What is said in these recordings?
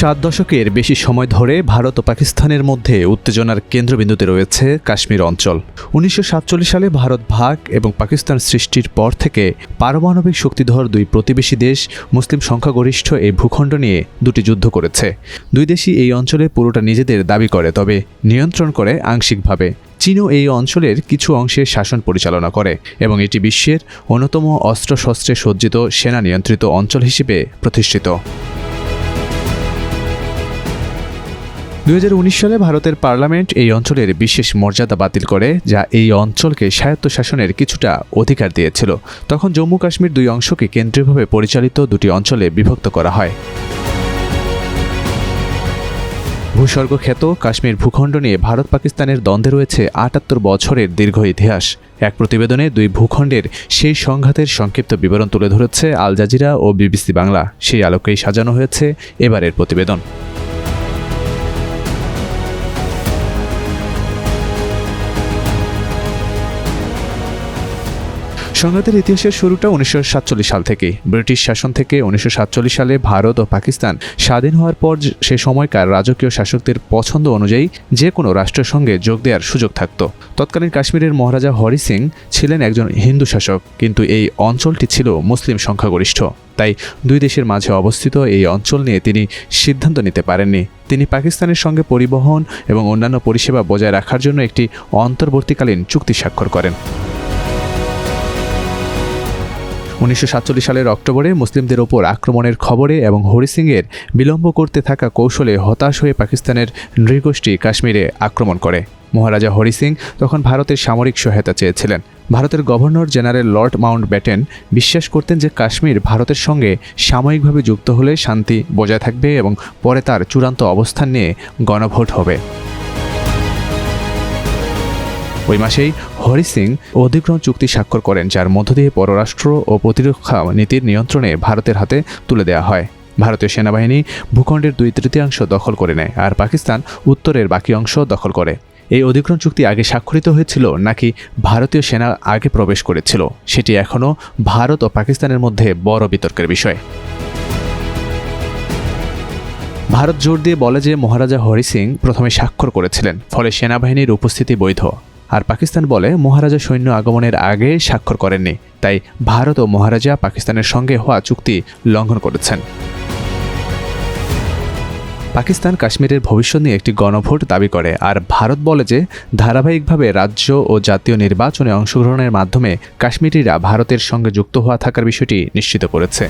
সাত দশকের বেশি সময় ধরে ভারত ও পাকিস্তানের মধ্যে উত্তেজনার কেন্দ্রবিন্দুতে রয়েছে কাশ্মীর অঞ্চল। উনিশশো সাতচল্লিশ সালে ভারত ভাগ এবং পাকিস্তান সৃষ্টির পর থেকে পারমাণবিক শক্তিধর দুই প্রতিবেশী দেশ মুসলিম সংখ্যাগরিষ্ঠ এই ভূখণ্ড নিয়ে দুটি যুদ্ধ করেছে। দুই দেশই এই অঞ্চলে পুরোটা নিজেদের দাবি করে, তবে নিয়ন্ত্রণ করে আংশিকভাবে। চীনও এই অঞ্চলের কিছু অংশে শাসন পরিচালনা করে এবং এটি বিশ্বের অন্যতম অস্ত্রশস্ত্রে সজ্জিত সেনা নিয়ন্ত্রিত অঞ্চল হিসেবে প্রতিষ্ঠিত। দু হাজার উনিশ সালে ভারতের পার্লামেন্ট এই অঞ্চলের বিশেষ মর্যাদা বাতিল করে, যা এই অঞ্চলকে স্বায়ত্তশাসনের কিছুটা অধিকার দিয়েছিল। তখন জম্মু কাশ্মীর দুই অংশকে কেন্দ্রীয়ভাবে পরিচালিত দুটি অঞ্চলে বিভক্ত করা হয়। ভূস্বর্গ খ্যাত কাশ্মীর ভূখণ্ড নিয়ে ভারত পাকিস্তানের দ্বন্দ্বে রয়েছে আটাত্তর বছরের দীর্ঘ ইতিহাস। এক প্রতিবেদনে দুই ভূখণ্ডের সেই সংঘাতের সংক্ষিপ্ত বিবরণ তুলে ধরেছে আল জাজিরা ও বিবিসি বাংলা। সেই আলোকেই সাজানো হয়েছে এবারের প্রতিবেদন। সংঘাতের ইতিহাসের শুরুটা উনিশশো সাতচল্লিশ সাল থেকে। ব্রিটিশ শাসন থেকে উনিশশো সাতচল্লিশ সালে ভারত ও পাকিস্তান স্বাধীন হওয়ার পর সে সময়কার রাজকীয় শাসকদের পছন্দ অনুযায়ী যে কোনো রাষ্ট্রের সঙ্গে যোগ দেওয়ার সুযোগ থাকত। তৎকালীন কাশ্মীরের মহারাজা হরি সিং ছিলেন একজন হিন্দু শাসক, কিন্তু এই অঞ্চলটি ছিল মুসলিম সংখ্যাগরিষ্ঠ। তাই দুই দেশের মাঝে অবস্থিত এই অঞ্চল নিয়ে তিনি সিদ্ধান্ত নিতে পারেননি। তিনি পাকিস্তানের সঙ্গে পরিবহন এবং অন্যান্য পরিষেবা বজায় রাখার জন্য একটি অন্তর্বর্তীকালীন চুক্তি স্বাক্ষর করেন। উনিশশো সাতচল্লিশ সালের অক্টোবরে মুসলিমদের ওপর আক্রমণের খবরে এবং হরি সিংয়ের বিলম্ব করতে থাকা কৌশলে হতাশ হয়ে পাকিস্তানের নৃগোষ্ঠী কাশ্মীরে আক্রমণ করে। মহারাজা হরি সিং তখন ভারতের সামরিক সহায়তা চেয়েছিলেন। ভারতের governor general Lord Mountbatten বিশ্বাস করতেন যে কাশ্মীর ভারতের সঙ্গে সাময়িকভাবে যুক্ত হলে শান্তি বজায় থাকবে এবং পরে তার চূড়ান্ত অবস্থান নিয়ে গণভোট হবে। ওই মাসেই হরি সিং অধিগ্রহণ চুক্তি স্বাক্ষর করেন, যার মধ্য দিয়ে পররাষ্ট্র ও প্রতিরক্ষা নীতির নিয়ন্ত্রণে ভারতের হাতে তুলে দেওয়া হয়। ভারতীয় সেনাবাহিনী ভূখণ্ডের দুই তৃতীয়াংশ দখল করে নেয় আর পাকিস্তান উত্তরের বাকি অংশ দখল করে। এই অধিগ্রহণ চুক্তি আগে স্বাক্ষরিত হয়েছিল নাকি ভারতীয় সেনা আগে প্রবেশ করেছিল, সেটি এখনও ভারত ও পাকিস্তানের মধ্যে বড় বিতর্কের বিষয়। ভারত জোর দিয়ে বলে যে মহারাজা হরি সিং প্রথমে স্বাক্ষর করেছিলেন, ফলে সেনাবাহিনীর উপস্থিতি বৈধ। আর পাকিস্তান বলে মহারাজা সৈন্য আগমনের আগে স্বাক্ষর করেননি। তাই ভারত ও মহারাজা পাকিস্তানের সঙ্গে হওয়া চুক্তি লঙ্ঘন করেছেন। পাকিস্তান কাশ্মীরের ভবিষ্যৎ নিয়ে একটি গণভোট দাবি করে, আর ভারত বলে যে ধারাবাহিকভাবে রাজ্য ও জাতীয় নির্বাচনে অংশগ্রহণের মাধ্যমে কাশ্মীরিরা ভারতের সঙ্গে যুক্ত হওয়া থাকার বিষয়টি নিশ্চিত করেছে।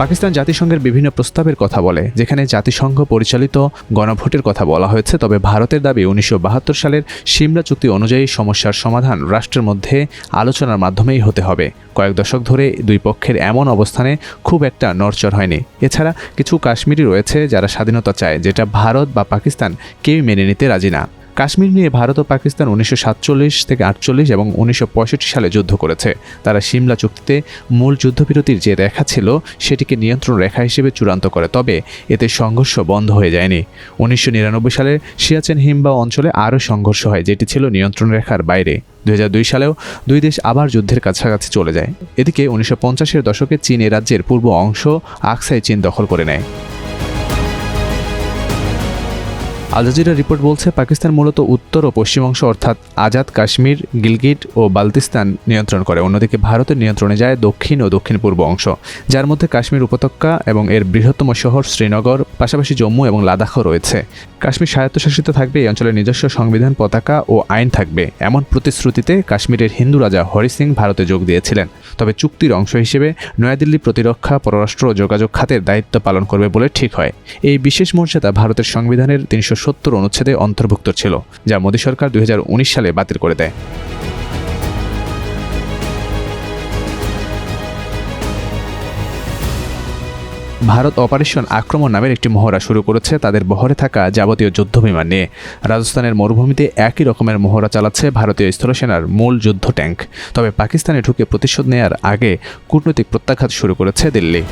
পাকিস্তান জাতিসংঘের বিভিন্ন প্রস্তাবের কথা বলে, যেখানে জাতিসংঘ পরিচালিত গণভোটের কথা বলা হয়েছে, তবে ভারতের দাবি উনিশশো বাহাত্তর সালের সিমলা চুক্তি অনুযায়ী সমস্যার সমাধান রাষ্ট্রের মধ্যে আলোচনার মাধ্যমেই হতে হবে। কয়েক দশক ধরে দুই পক্ষের এমন অবস্থানে খুব একটা নড়চড় হয়নি। এছাড়া কিছু কাশ্মীরি রয়েছে যারা স্বাধীনতা চায়, যেটা ভারত বা পাকিস্তান কেউই মেনে নিতে রাজি না। কাশ্মীর নিয়ে ভারত ও পাকিস্তান উনিশশো সাতচল্লিশ থেকে আটচল্লিশ এবং উনিশশো পঁয়ষট্টি সালে যুদ্ধ করেছে। তারা সিমলা চুক্তিতে মূল যুদ্ধবিরতির যে রেখা ছিল, সেটিকে নিয়ন্ত্রণ রেখা হিসেবে চূড়ান্ত করে, তবে এতে সংঘর্ষ বন্ধ হয়ে যায়নি। উনিশশো নিরানব্বই সালে সিয়াচেন হিমবা অঞ্চলে আরও সংঘর্ষ হয়, যেটি ছিল নিয়ন্ত্রণ রেখার বাইরে। দুই হাজার দুই সালেও দুই দেশ আবার যুদ্ধের কাছাকাছি চলে যায়। এদিকে উনিশশো পঞ্চাশের দশকে চীন এ রাজ্যের পূর্ব অংশ আকসাই চীন দখল করে নেয়। আল জাজিরা রিপোর্ট বলছে, পাকিস্তান মূলত উত্তর ও পশ্চিম অংশ, অর্থাৎ আজাদ, কাশ্মীর, গিলগিট ও বালতিস্তান নিয়ন্ত্রণ করে। অন্যদিকে ভারতের নিয়ন্ত্রণে যায় দক্ষিণ ও দক্ষিণ পূর্ব অংশ, যার মধ্যে কাশ্মীর উপত্যকা এবং এর বৃহত্তম শহর শ্রীনগর, পাশাপাশি জম্মু এবং লাদাখও রয়েছে। কাশ্মীর স্বায়ত্তশাসিত থাকবে, এই অঞ্চলের নিজস্ব সংবিধান, পতাকা ও আইন থাকবে। এমন প্রতিশ্রুতিতে কাশ্মীরের হিন্দু রাজা হরি সিং ভারতে যোগ দিয়েছিলেন। তবে চুক্তির অংশ হিসেবে নয়াদিল্লি প্রতিরক্ষা, পররাষ্ট্র ও যোগাযোগ খাতের দায়িত্ব পালন করবে বলে ঠিক হয়। এই বিশেষ মর্যাদা ভারতের সংবিধানের তিনশো সত্তর অনুচ্ছেদে অন্তর্ভুক্ত ছিল, যা মোদী সরকার দুই হাজার উনিশ সালে বাতিল করে দেয়। ভারত অপারেশন আক্রমণ নামের একটি মহড়া শুরু করেছে তাদের বহরে থাকা যাবতীয় যুদ্ধবিমান নিয়ে। রাজস্থানের মরুভূমিতে একই রকমের মহড়া চালাচ্ছে ভারতীয় স্থলসেনার মূল যুদ্ধ ট্যাঙ্ক তবে পাকিস্তানে ঢুকে প্রতিশোধ নেয়ার আগে কূটনৈতিক প্রত্যাঘাত শুরু করেছে দিল্লি।